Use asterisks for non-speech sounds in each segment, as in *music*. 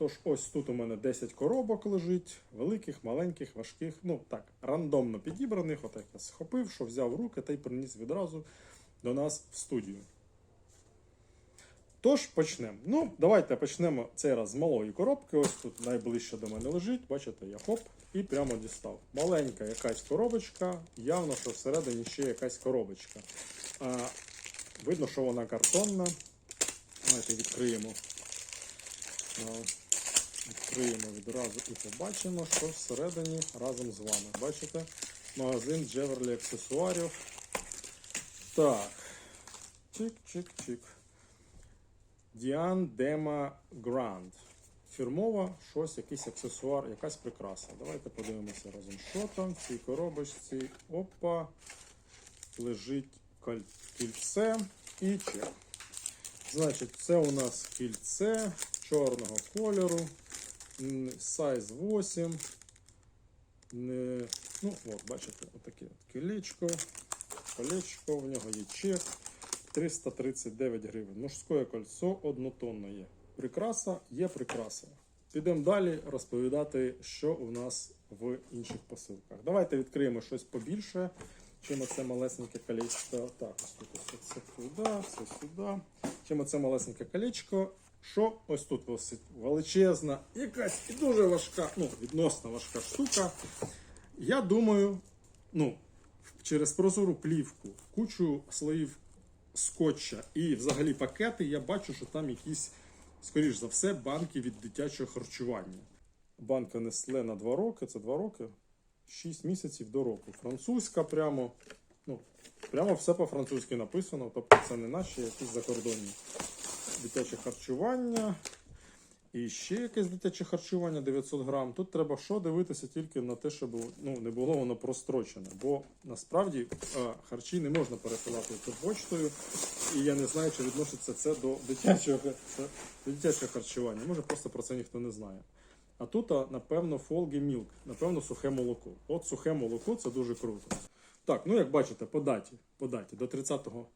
Тож ось тут у мене 10 коробок лежить, великих, маленьких, важких, ну так, рандомно підібраних. Отак я схопив, що взяв руки та й приніс відразу до нас в студію. Тож почнемо. Ну, давайте почнемо цей раз з малої коробки. Ось тут найближче до мене лежить. Бачите, я хоп і прямо дістав. Маленька якась коробочка, явно, що всередині ще якась коробочка. А, видно, що вона картонна. Давайте відкриємо. Відкриємо відразу і побачимо, що всередині разом з вами. Бачите? Магазин Джеверлі аксесуарів. Так. Чик-чик-чик. Діан Дема Гранд. Фірмова, щось, якийсь аксесуар, якась прикраса. Давайте подивимося разом, що там в цій коробочці. Опа. Лежить кільце і чек. Значить, це у нас кільце чорного кольору. Сайз 8. Не, ну, от, бачите, отаке от колечко. Колечко, в нього є чек. 339 гривень. Мужське кольцо однотонне є. Прикраса є прикраса. Підемо далі розповідати, що у нас в інших посилках. Давайте відкриємо щось побільше, чим оце малесеньке колечко. Так, ось тут це сюди, це сюди. Чим оце малесеньке колечко. Що ось тут величезна, якась і дуже важка, ну, відносно важка штука. Я думаю, ну, через прозору плівку, кучу слоїв скотча і взагалі пакети, я бачу, що там якісь, скоріш за все, банки від дитячого харчування. Банка Несле на 2 роки, це 2 роки, 6 місяців до року. Французька прямо, ну, прямо все по-французьки написано, тобто це не наші якісь закордонні. Дитяче харчування. І ще якесь дитяче харчування 900 грам. Тут треба що дивитися тільки на те, щоб ну, не було воно прострочене. Бо насправді е, харчі не можна пересилати почтою. І я не знаю, чи відноситься це до дитячого, до дитячого харчування. Може, просто про це ніхто не знає. А тут, а, напевно, фолгі мілк, напевно, сухе молоко. От сухе молоко це дуже круто. Так, ну як бачите, по даті, по даті до 30-го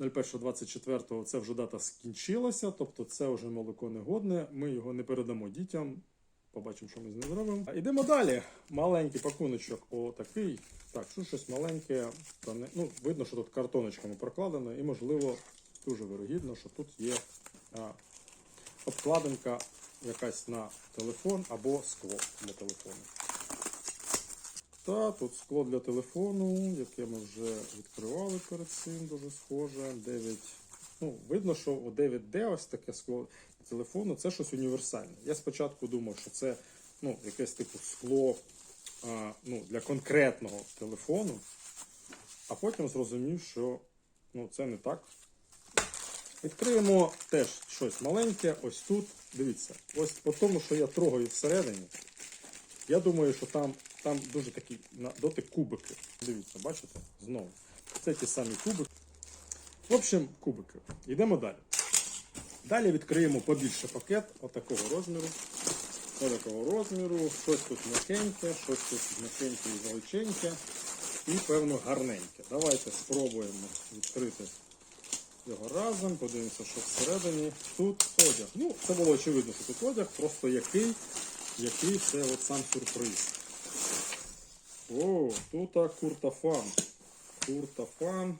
01.24 це вже дата скінчилася, тобто це вже молоко негодне. Ми його не передамо дітям. Побачимо, що ми з ним зробимо. А Йдемо далі. Маленький пакуночок, отакий. Так, що щось маленьке. Та не, ну, видно, що тут картоночками прокладено, і, можливо, дуже вирогідно, що тут є а, обкладинка якась на телефон або скло для телефону. Та тут скло для телефону, яке ми вже відкривали перед цим, дуже схоже. 9. Ну, видно, що у 9D ось таке скло телефону це щось універсальне. Я спочатку думав, що це ну, якесь типу скло а, ну, для конкретного телефону, а потім зрозумів, що ну, це не так. Відкриємо теж щось маленьке, ось тут. Дивіться, ось по тому, що я трогаю всередині. Я думаю, що там, там дуже такі на дотик кубики. Дивіться, бачите? Знову. Це ті самі кубики. В общем, кубики. Йдемо далі. Далі відкриємо побільше пакет отакого розміру. Отакого розміру. Щось тут м'якеньке, щось тут м'якеньке і величеньке. І, певно, гарненьке. Давайте спробуємо відкрити його разом. Подивимося, що всередині. Тут одяг. Ну, це було очевидно, що тут одяг, просто який який це от сам сюрприз. О, тут куртафан. Куртафан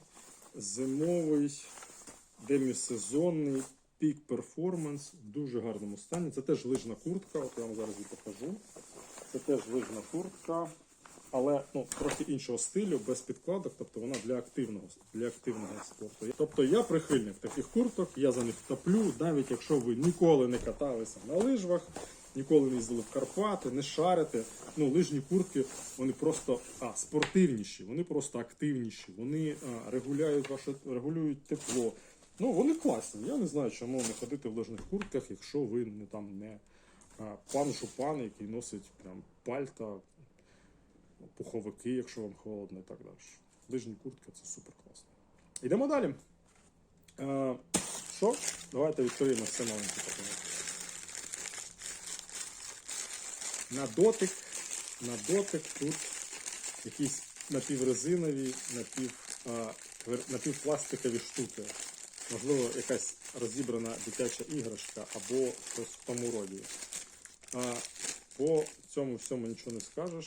зимовий, демісезонний пік перформанс в дуже гарному стані. Це теж лижна куртка, от я вам зараз її покажу. Це теж лижна куртка, але ну, трохи іншого стилю, без підкладок, тобто вона для активного, для активного спорту. Тобто я прихильник таких курток, я за них топлю, навіть якщо ви ніколи не каталися на лижвах, ніколи не їздили в Карпати, не шарите. Ну, лижні куртки, вони просто а, спортивніші, вони просто активніші, вони а, регулюють ваше регулюють тепло. Ну, вони класні. Я не знаю, чому не ходити в лижних куртках, якщо ви не там не а, пан Жупан, який носить прям пальта, пуховики, якщо вам холодно і так далі. Лижні куртки це супер класно. Йдемо далі. Що? Давайте відкриємо це маленьке пакунок. На дотик, на дотик тут якісь напіврезинові, напів, а, твер- напівпластикові штуки. Можливо, якась розібрана дитяча іграшка або щось в тому роді. А, по цьому всьому нічого не скажеш.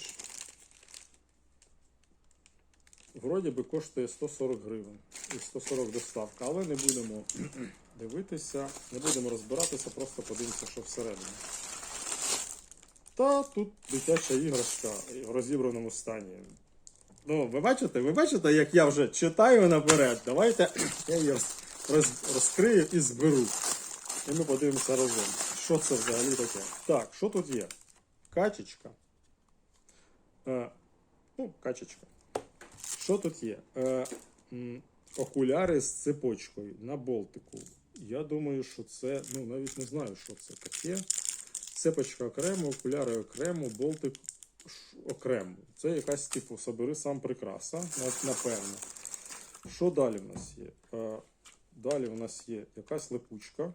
Вроді би коштує 140 гривень і 140 доставка, але не будемо *clears throat* дивитися, не будемо розбиратися, просто подивимося, що всередині. Та тут дитяча іграшка в розібраному стані. Ну, ви бачите, ви бачите, як я вже читаю наперед. Давайте я її роз, роз- розкрию і зберу. І ми подивимося разом. Що це взагалі таке? Так, що тут є? Качечка. Е, ну, качечка. Що тут є? Е, м, окуляри з цепочкою на болтику. Я думаю, що це, ну навіть не знаю, що це таке. Цепочка окремо, окуляри окремо, болтик окремо. Це якась типу собери сам прикраса, напевно. Що далі в нас є? Е, далі в нас є якась липучка.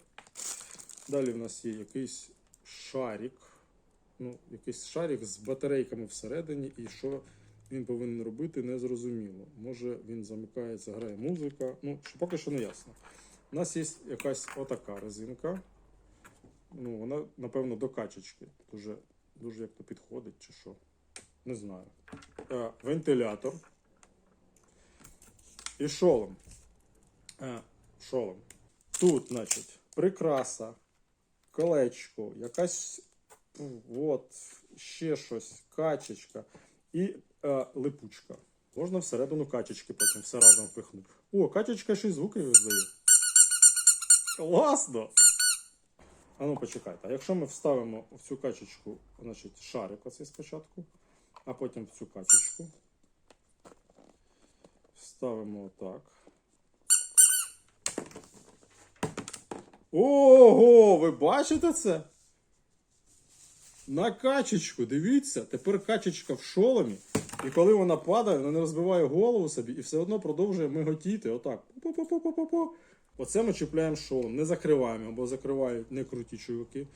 Далі в нас є якийсь шарик. Ну, якийсь шарик з батарейками всередині, і що він повинен робити, не зрозуміло. Може він замикається, грає музика. Ну, поки що не ясно. У нас є якась отака резинка. Ну, вона, напевно, до качечки. Дуже, дуже як то підходить, чи що. Не знаю. Е, вентилятор. І шолом. Е, шолом. Тут, значить, прикраса, колечко, якась от, ще щось, качечка і е, липучка. Можна всередину качечки потім все разом впихнути. О, качечка ще й звуки видає. Класно! А ну почекайте, а якщо ми вставимо в цю качечку, значить, шарик оцей спочатку, а потім в цю качечку. Ставимо отак. Ого, ви бачите це? На качечку, дивіться, тепер качечка в шоломі. І коли вона падає, вона не розбиває голову собі і все одно продовжує миготіти. Отак. Пу-пу-пу-пу-пу-пу. Оце ми чіпляємо шолом, не закриваємо, або закривають не круті чуваки.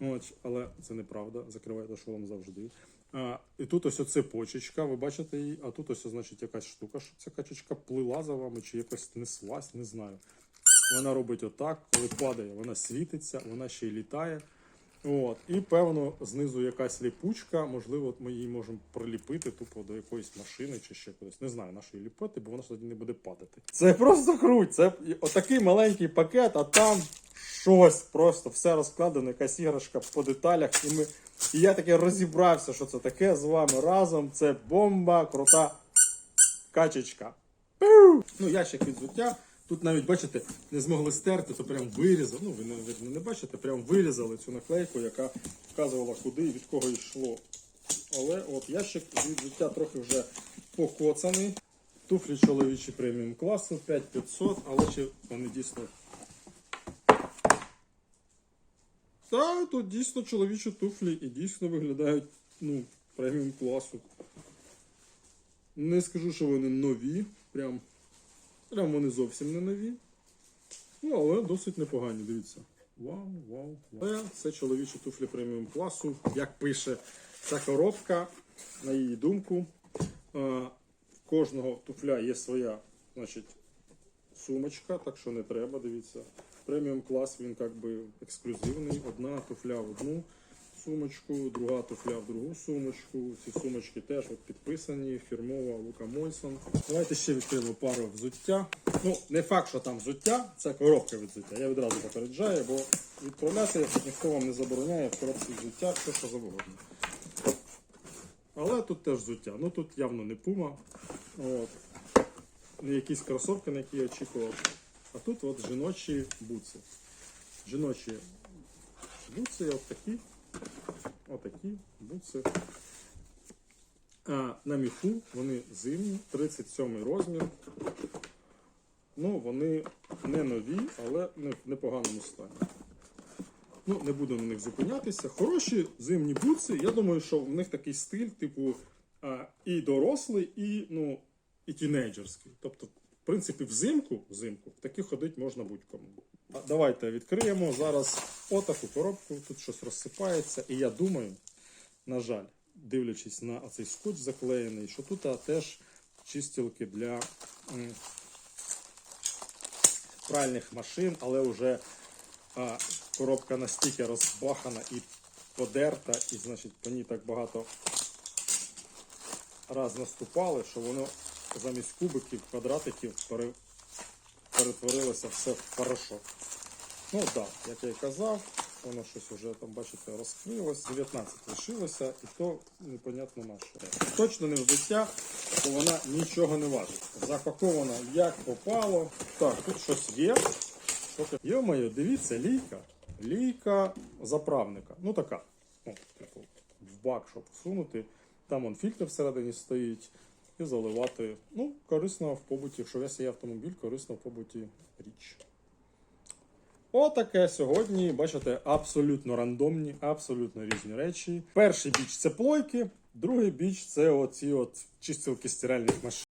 От, але це неправда, закривайте шолом завжди. А, і тут ось оце почечка, ви бачите її, а тут ось, значить, якась штука, що ця качечка плила за вами, чи якось неслась, не знаю. Вона робить отак, коли падає, вона світиться, вона ще й літає. От. І певно, знизу якась ліпучка, можливо, ми її можемо приліпити тупо до якоїсь машини чи ще кудись. Не знаю, на що її ліпити, бо вона тоді не буде падати. Це просто круть. Це отакий маленький пакет, а там щось просто все розкладено, якась іграшка по деталях. І, ми... і я таки розібрався, що це таке з вами разом. Це бомба, крута качечка. Пиу! Ну, ящик від взуття. Тут навіть, бачите, не змогли стерти, то прям вирізали. Ну, ви навіть не бачите, прям вирізали цю наклейку, яка вказувала, куди і від кого йшло. Але от ящик від взуття трохи вже покоцаний. Туфлі чоловічі преміум класу 5500, але чи вони дійсно. Та, тут дійсно чоловічі туфлі і дійсно виглядають ну, преміум класу. Не скажу, що вони нові. Прям, прям вони зовсім не нові. Ну, але досить непогані, дивіться. Вау, вау, вау. Це, чоловічі туфлі преміум класу. Як пише ця коробка, на її думку, в кожного туфля є своя значить, сумочка, так що не треба, дивіться. Преміум клас він як би ексклюзивний. Одна туфля в одну сумочку, друга туфля в другу сумочку. Ці сумочки теж от підписані, фірмова Лука Мойсон. Давайте ще відкриємо пару взуття. Ну, не факт, що там взуття, це коробка від взуття. Я відразу попереджаю, бо відправляти ніхто вам не забороняє в коробці взуття, все що завгодно. Але тут теж взуття. Ну тут явно не пума. От. Не якісь кросовки, на які я очікував. А тут от жіночі буци. Жіночі буци от такі. Отакі буци. А на міху вони зимні, 37 розмір. Ну, вони не нові, але не в непоганому стані. Ну, не буду на них зупинятися. Хороші зимні бутси. Я думаю, що в них такий стиль, типу, а, і дорослий, і, ну, і тінейджерський. Тобто, в принципі, взимку, взимку в таких ходить можна будь-кому. Давайте відкриємо зараз отаку коробку. Тут щось розсипається. І я думаю, на жаль, дивлячись на цей скотч заклеєний, що тут теж чистілки для пральних машин, але вже а, коробка настільки розбахана і подерта, і, значить, по ній так багато раз наступали, що воно замість кубиків, квадратиків пере... перетворилося все в порошок. Ну так, як я і казав, воно щось вже там, бачите, розкрилось. 19 лишилося, і то непонятно на що. Точно не взуття, бо вона нічого не важить. Запакована як попало. Так, тут щось є. Йо-моє, дивіться, лійка. Лійка заправника. Ну така. О, типу, в бак, щоб всунути. Там он фільтр всередині стоїть. І заливати. Ну, корисно в побуті. Якщо весь є автомобіль, корисно в побуті річ. Отаке сьогодні, бачите, абсолютно рандомні, абсолютно різні речі. Перший біч це плойки, другий біч це оці от чистилки стиральних машин.